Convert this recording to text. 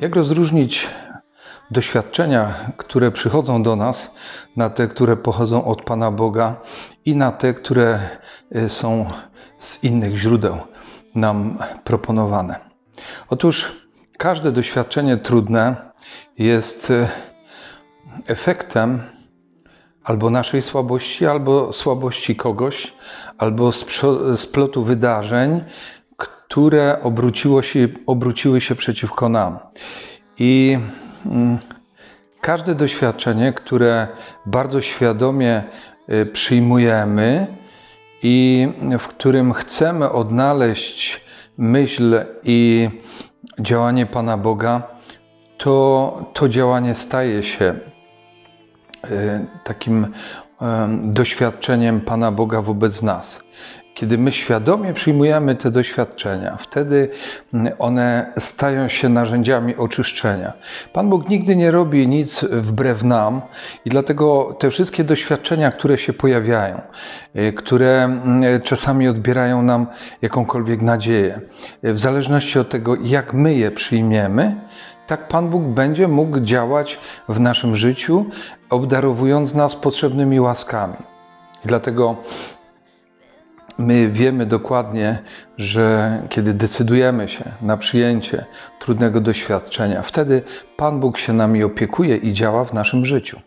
Jak rozróżnić doświadczenia, które przychodzą do nas, na te, które pochodzą od Pana Boga i na te, które y, są z innych źródeł nam proponowane? Otóż każde doświadczenie trudne jest y, efektem albo naszej słabości, albo słabości kogoś, albo splotu wydarzeń, które obróciło się, obróciły się przeciwko nam. I mm, każde doświadczenie, które bardzo świadomie y, przyjmujemy i w którym chcemy odnaleźć myśl i działanie Pana Boga, to to działanie staje się y, takim em, doświadczeniem Pana Boga wobec nas. Kiedy my świadomie przyjmujemy te doświadczenia, wtedy mm, one stają się narzędziami oczyszczenia. Pan Bóg nigdy nie robi nic wbrew nam i dlatego te wszystkie doświadczenia, które się pojawiają, y, które mm, czasami odbierają nam jakąkolwiek nadzieję, y, w zależności od tego, jak my je przyjmiemy, tak Pan Bóg będzie mógł działać w naszym życiu, obdarowując nas potrzebnymi łaskami. Dlatego my wiemy dokładnie, że kiedy decydujemy się na przyjęcie trudnego doświadczenia, wtedy Pan Bóg się nami opiekuje i działa w naszym życiu.